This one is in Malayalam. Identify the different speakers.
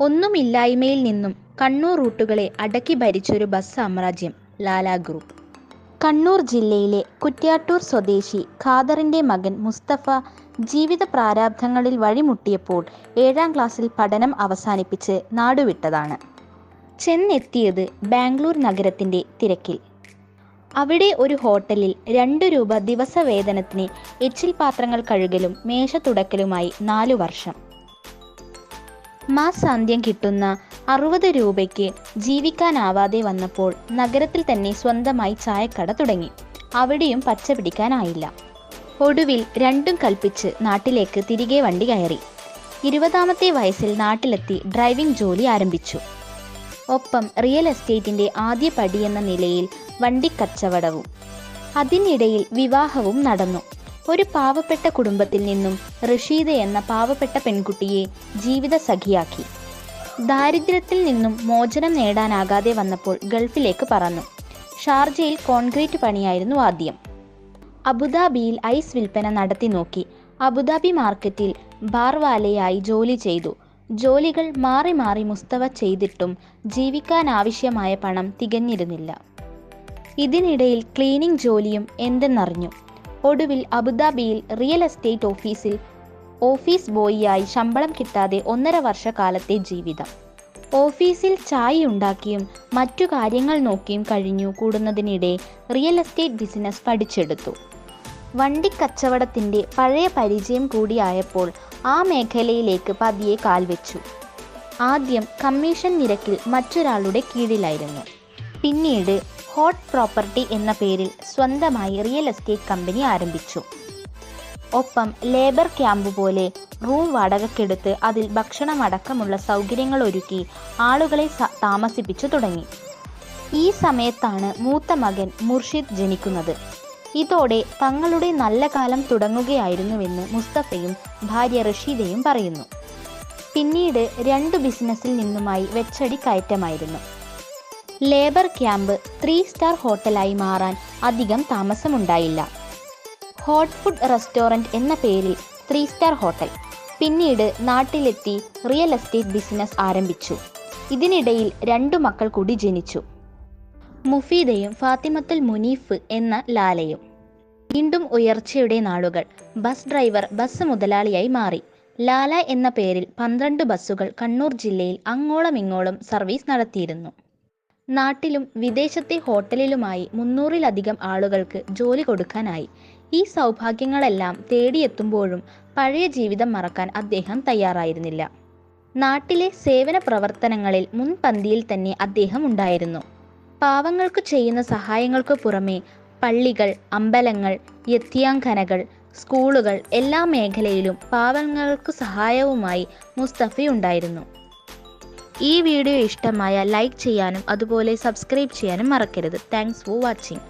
Speaker 1: ഒന്നുമില്ലായ്മയിൽ നിന്നും കണ്ണൂർ റൂട്ടുകളെ അടക്കി ഭരിച്ചൊരു ബസ് സാമ്രാജ്യം ലാലാ ഗ്രൂപ്പ്. കണ്ണൂർ ജില്ലയിലെ കുറ്റ്യാട്ടൂർ സ്വദേശി ഖാദറിന്റെ മകൻ മുസ്തഫ ജീവിത പ്രാരാബ്ധങ്ങളിൽ വഴിമുട്ടിയപ്പോൾ ഏഴാം ക്ലാസ്സിൽ പഠനം അവസാനിപ്പിച്ച് നാടുവിട്ടതാണ്. ചെന്നെത്തിയത് ബാംഗ്ലൂർ നഗരത്തിന്റെ തിരക്കിൽ. അവിടെ ഒരു ഹോട്ടലിൽ രണ്ടു രൂപ ദിവസവേതനത്തിന് എച്ചിൽ പാത്രങ്ങൾ കഴുകലും മേശ തുടക്കലുമായി നാലു വർഷം. മാസാന്ത്യം കിട്ടുന്ന അറുപത് രൂപയ്ക്ക് ജീവിക്കാനാവാതെ വന്നപ്പോൾ നഗരത്തിൽ തന്നെ സ്വന്തമായി ചായക്കട തുടങ്ങി. അവിടെയും പച്ച പിടിക്കാനായില്ല. ഒടുവിൽ രണ്ടും കൽപ്പിച്ച് നാട്ടിലേക്ക് തിരികെ വണ്ടി കയറി. ഇരുപതാമത്തെ വയസ്സിൽ നാട്ടിലെത്തി ഡ്രൈവിംഗ് ജോലി ആരംഭിച്ചു. ഒപ്പം റിയൽ എസ്റ്റേറ്റിന്റെ ആദ്യ പടിയെന്ന നിലയിൽ വണ്ടിക്കച്ചവടവും. അതിനിടയിൽ വിവാഹവും നടന്നു. ഒരു പാവപ്പെട്ട കുടുംബത്തിൽ നിന്നും റഷീദ എന്ന പാവപ്പെട്ട പെൺകുട്ടിയെ ജീവിത സഖിയാക്കി. ദാരിദ്ര്യത്തിൽ നിന്നും മോചനം നേടാനാകാതെ വന്നപ്പോൾ ഗൾഫിലേക്ക് പറന്നു. ഷാർജയിൽ കോൺക്രീറ്റ് പണിയായിരുന്നു ആദ്യം. അബുദാബിയിൽ ഐസ് വിൽപ്പന നടത്തി നോക്കി. അബുദാബി മാർക്കറ്റിൽ ബാർവാലയായി ജോലി ചെയ്തു. ജോലികൾ മാറി മാറി മുസ്തവ ചെയ്തിട്ടും ജീവിക്കാനാവശ്യമായ പണം തികഞ്ഞിരുന്നില്ല. ഇതിനിടയിൽ ക്ലീനിംഗ് ജോലിയും എന്തെന്നറിഞ്ഞു. ഒടുവിൽ അബുദാബിയിൽ റിയൽ എസ്റ്റേറ്റ് ഓഫീസിൽ ഓഫീസ് ബോയിയായി ശമ്പളം കിട്ടാതെ ഒന്നര വർഷക്കാലത്തെ ജീവിതം. ഓഫീസിൽ ചായ ഉണ്ടാക്കിയും മറ്റു കാര്യങ്ങൾ നോക്കിയും കഴിഞ്ഞു കൂടുന്നതിനിടെ റിയൽ എസ്റ്റേറ്റ് ബിസിനസ് പഠിച്ചെടുത്തു. വണ്ടിക്കച്ചവടത്തിന്റെ പഴയ പരിചയം കൂടിയായപ്പോൾ ആ മേഖലയിലേക്ക് പതിയെ കാൽവെച്ചു. ആദ്യം കമ്മീഷൻ നിരക്കിൽ മറ്റൊരാളുടെ കീഴിലായിരുന്നു. പിന്നീട് ഹോട്ട് പ്രോപ്പർട്ടി എന്ന പേരിൽ സ്വന്തമായി റിയൽ എസ്റ്റേറ്റ് കമ്പനി ആരംഭിച്ചു. ഒപ്പം ലേബർ ക്യാമ്പ് പോലെ റൂം വാടകക്കെടുത്ത് അതിൽ ഭക്ഷണമടക്കമുള്ള സൗകര്യങ്ങൾ ഒരുക്കി ആളുകളെ താമസിപ്പിച്ചു തുടങ്ങി. ഈ സമയത്താണ് മൂത്ത മകൻ മുർഷിദ് ജനിക്കുന്നത്. ഇതോടെ തങ്ങളുടെ നല്ല കാലം തുടങ്ങുകയായിരുന്നുവെന്ന് മുസ്തഫയും ഭാര്യ റഷീദയും പറയുന്നു. പിന്നീട് രണ്ട് ബിസിനസ്സിൽ നിന്നുമായി വെച്ചടി കയറ്റമായിരുന്നു ലേബർ ക്യാമ്പ് ത്രീ സ്റ്റാർ ഹോട്ടലായി മാറാൻ അധികം താമസമുണ്ടായില്ല. ഹോട്ട് ഫുഡ് റെസ്റ്റോറന്റ് എന്ന പേരിൽ ത്രീ സ്റ്റാർ ഹോട്ടൽ പിന്നീട് നാട്ടിലെത്തി റിയൽ എസ്റ്റേറ്റ് ബിസിനസ് ആരംഭിച്ചു. ഇതിനിടയിൽ രണ്ടു മക്കൾ കൂടി ജനിച്ചു. മുഫീദയും ഫാത്തിമത്തുൽ മുനീഫ് എന്ന ലാലയും. വീണ്ടും ഉയർച്ചയുടെ നാളുകൾ ബസ് ഡ്രൈവർ ബസ് മുതലാളിയായി മാറി. ലാല എന്ന പേരിൽ പന്ത്രണ്ട് ബസ്സുകൾ കണ്ണൂർ ജില്ലയിൽ അങ്ങോളം ഇങ്ങോളം സർവീസ് നടത്തിയിരുന്നു. നാട്ടിലും വിദേശത്തെ ഹോട്ടലിലുമായി മുന്നൂറിലധികം ആളുകൾക്ക് ജോലി കൊടുക്കാനായി. ഈ സൗഭാഗ്യങ്ങളെല്ലാം തേടിയെത്തുമ്പോഴും പഴയ ജീവിതം മറക്കാൻ അദ്ദേഹം തയ്യാറായിരുന്നില്ല. നാട്ടിലെ സേവന പ്രവർത്തനങ്ങളിൽ മുൻപന്തിയിൽ തന്നെ അദ്ദേഹം ഉണ്ടായിരുന്നു. പാവങ്ങൾക്ക് ചെയ്യുന്ന സഹായങ്ങൾക്ക് പുറമെ പള്ളികൾ അമ്പലങ്ങൾ യത്തിയാങ്കനകൾ സ്കൂളുകൾ എല്ലാ മേഖലയിലും പാവങ്ങൾക്ക് സഹായവുമായി മുസ്തഫയുണ്ടായിരുന്നു ഈ വീഡിയോ ഇഷ്ടമായ ലൈക്ക് ചെയ്യാനും അതുപോലെ സബ്സ്ക്രൈബ് ചെയ്യാനും മറക്കരുത്. Thanks for watching